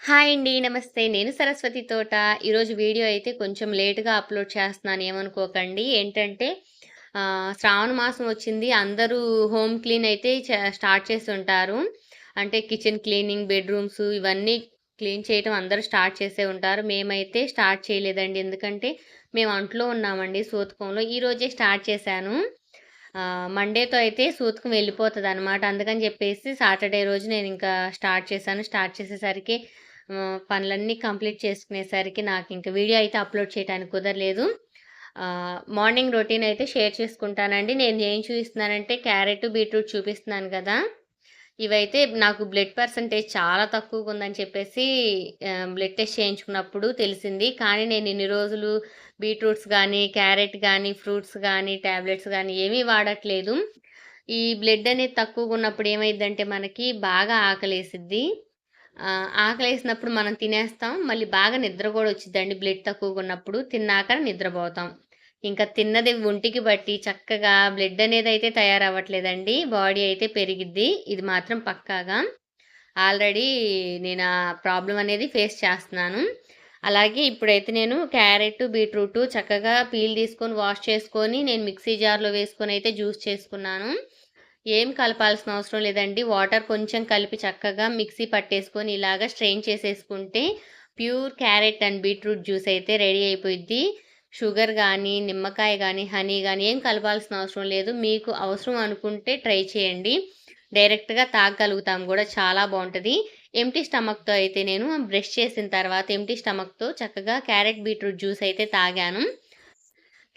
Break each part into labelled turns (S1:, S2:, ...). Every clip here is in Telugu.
S1: హాయ్ అండి. నమస్తే. నేను సరస్వతి తోట. ఈరోజు వీడియో అయితే కొంచెం లేట్‌గా అప్‌లోడ్ చేస్తున్నాను ఏమనుకోకండి. ఏంటంటే శ్రావణ మాసం వచ్చింది. అందరూ హోమ్ క్లీన్ అయితే చ స్టార్ట్ చేసుంటారు. అంటే కిచెన్ క్లీనింగ్, బెడ్‌రూమ్స్ ఇవన్నీ క్లీన్ చేయటం అందరూ స్టార్ట్ చేసే ఉంటారు. మేమైతే స్టార్ట్ చేయలేదండి. ఎందుకంటే మేము అంట్లో ఉన్నామండి సూతకంలో. ఈరోజే స్టార్ట్ చేశాను. మండేతో అయితే సూతకం వెళ్ళిపోతదనమాట. అందుకని చెప్పేసి సాటర్డే రోజు నేను ఇంకా స్టార్ట్ చేశాను. స్టార్ట్ చేసేసరికి పనులన్నీ కంప్లీట్ చేసుకునేసరికి నాకు ఇంకా వీడియో అయితే అప్‌లోడ్ చేయడానికి కుదరలేదు. మార్నింగ్ రొటీన్ అయితే షేర్ చేసుకుంటానండి. నేను ఏం చూపిస్తున్నానంటే క్యారెట్, బీట్రూట్ చూపిస్తున్నాను కదా ఇవైతే నాకు బ్లడ్ పర్సంటేజ్ చాలా తక్కువగా ఉందని చెప్పేసి బ్లడ్ టెస్ట్ చేయించుకున్నప్పుడు తెలిసింది. కానీ నేను ఇన్ని రోజులు బీట్రూట్స్ కానీ క్యారెట్ కానీ ఫ్రూట్స్ కానీ టాబ్లెట్స్ కానీ ఏమీ వాడట్లేదు. ఈ బ్లడ్ అనేది తక్కువగా ఉన్నప్పుడు ఏమైద్దంటే మనకి బాగా ఆకలేసిద్ది. ఆకలేసినప్పుడు మనం తినేస్తాం. మళ్ళీ బాగా నిద్ర కూడా వచ్చిద్దండి బ్లడ్ తక్కువగా ఉన్నప్పుడు తిన్నాక నిద్రపోతాం. ఇంకా తిన్నది ఒంటికి బట్టి చక్కగా బ్లడ్ అనేది అయితే తయారవ్వట్లేదండి. బాడీ అయితే పెరిగిద్ది. ఇది మాత్రం పక్కాగా. ఆల్రెడీ నేను ఆ ప్రాబ్లం అనేది ఫేస్ చేస్తున్నాను. అలాగే ఇప్పుడైతే నేను క్యారెట్, బీట్రూట్ చక్కగా పీల్ తీసుకొని, వాష్ చేసుకొని, నేను మిక్సీ జార్‌లో వేసుకొని అయితే జ్యూస్ చేసుకున్నాను. ఏం కలపాల్సిన అవసరం లేదండి. వాటర్ కొంచెం కలిపి చక్కగా మిక్సీ పట్టేసుకొని ఇలాగా స్ట్రెయిన్ చేసేసుకుంటే pure carrot and beetroot juice అయితే రెడీ అయిపోయిద్ది. షుగర్ కానీ నిమ్మకాయ కానీ హనీ కానీ ఏం కలపాల్సిన అవసరం లేదు. మీకు అవసరం అనుకుంటే ట్రై చేయండి. డైరెక్ట్‌గా తాగగలుగుతాం కూడా చాలా బాగుంటుంది ఎంటీ స్టమక్‌తో అయితే నేను బ్రష్ చేసిన తర్వాత ఎంటీ స్టమక్‌తో చక్కగా క్యారెట్, బీట్రూట్ జ్యూస్ అయితే తాగాను.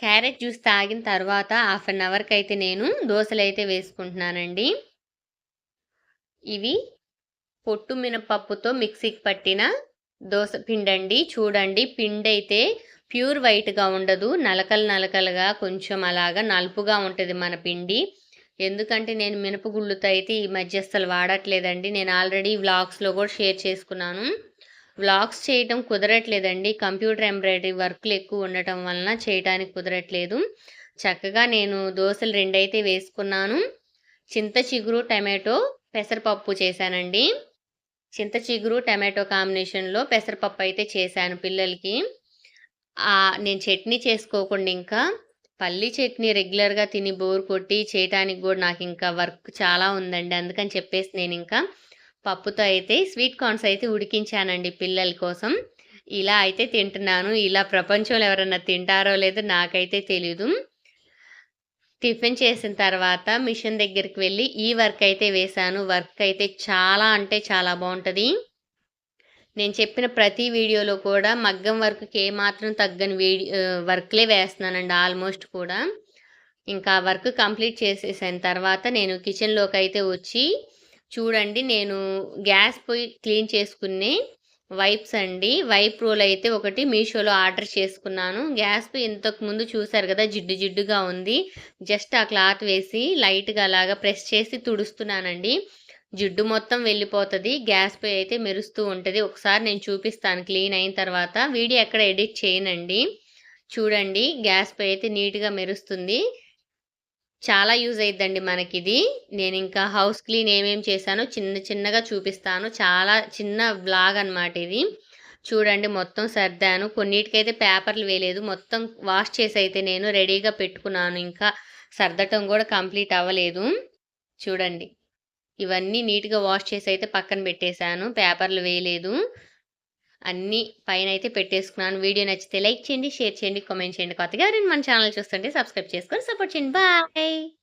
S1: క్యారెట్ జ్యూస్ తాగిన తర్వాత హాఫ్ అన్ అవర్కి అయితే నేను దోసలైతే వేసుకుంటున్నానండి. ఇవి పొట్టు మినపప్పుతో మిక్సీకి పట్టిన దోస పిండండి. చూడండి పిండి అయితే ప్యూర్ వైట్‌గా ఉండదు. నలకలు నలకలుగా కొంచెం అలాగా నలుపుగా ఉంటుంది మన పిండి. ఎందుకంటే నేను మినపగుళ్ళుతో అయితే ఈ మధ్య అస్సలు వాడట్లేదండి. నేను ఆల్రెడీ వ్లాగ్స్‌లో కూడా షేర్ చేసుకున్నాను. వ్లాగ్స్ చేయటం కుదరట్లేదండి. కంప్యూటర్ ఎంబ్రాయిడరీ వర్క్‌లు ఎక్కువ ఉండటం వలన చేయటానికి కుదరట్లేదు. చక్కగా నేను దోసలు రెండైతే వేసుకున్నాను. చింత చిగురు, టమాటో, పెసరపప్పు చేశానండి. చింత చిగురు, టమాటో కాంబినేషన్‌లో పెసరపప్పు అయితే చేశాను పిల్లలకి. నేను చట్నీ చేసుకోకుండా ఇంకా పల్లీ చట్నీ రెగ్యులర్‌గా తిని బోర్ కొట్టి చేయటానికి కూడా నాకు ఇంకా వర్క్ చాలా ఉందండి. అందుకని చెప్పేసి నేను ఇంకా పప్పుతో అయితే స్వీట్ కార్న్స్ అయితే ఉడికించానండి పిల్లల కోసం. ఇలా అయితే తింటున్నాను. ఇలా ప్రపంచంలో ఎవరన్నా తింటారో లేదో నాకైతే తెలీదు. టిఫిన్ చేసిన తర్వాత మిషన్ దగ్గరికి వెళ్ళి ఈ వర్క్ అయితే వేశాను. వర్క్ అయితే చాలా అంటే చాలా బాగుంటుంది నేను చెప్పిన ప్రతి వీడియోలో కూడా మగ్గం వర్క్‌కి ఏమాత్రం తగ్గని వీడియో వర్క్‌లే వేస్తున్నానండి ఆల్మోస్ట్ కూడా. ఇంకా వర్క్ కంప్లీట్ చేసేసిన తర్వాత నేను కిచెన్లోకి అయితే వచ్చి చూడండి నేను గ్యాస్ పొయ్యి క్లీన్ చేసుకునే వైప్స్ అండి. వైప్ రోల్ అయితే ఒకటి మీషోలో ఆర్డర్ చేసుకున్నాను. గ్యాస్ పొయ్యి ఇంతకుముందు చూసారు కదా జిడ్డు జిడ్డుగా ఉంది. జస్ట్ ఆ క్లాత్ వేసి లైట్‌గా అలాగా ప్రెస్ చేసి తుడుస్తున్నానండి. జిడ్డు మొత్తం వెళ్ళిపోతుంది గ్యాస్ పొయ్యి అయితే మెరుస్తూ ఉంటుంది ఒకసారి నేను చూపిస్తాను క్లీన్ అయిన తర్వాత. వీడియో ఎక్కడ ఎడిట్ చేయనండి. చూడండి గ్యాస్ పొయ్యి అయితే నీట్‌గా మెరుస్తుంది. చాలా యూజ్ అయిద్దండి నేను ఇంకా హౌస్ క్లీన్ ఏమేం చేశానో చిన్న చిన్నగా చూపిస్తాను. చాలా చిన్న బ్లాగ్ అనమాట ఇది. చూడండి మొత్తం సర్దాను. కొన్నిటికైతే పేపర్‌లు వేయలేదు. మొత్తం వాష్ చేసి అయితే నేను రెడీగా పెట్టుకున్నాను. ఇంకా సర్దటం కూడా కంప్లీట్ అవ్వలేదు. చూడండి. ఇవన్నీ నీట్‌గా వాష్ చేసి అయితే పక్కన పెట్టేశాను. పేపర్‌లు వేయలేదు. అన్నీ అయితే పెట్టేసుకున్నాను. వీడియో నచ్చితే లైక్ చేయండి, షేర్ చేయండి, కామెంట్ చేయండి. కొత్తగా ఎవరైనా మన ఛానల్ చూస్తుంటే సబ్స్క్రైబ్ చేసుకొని సపోర్ట్ చేయండి. బాయ్.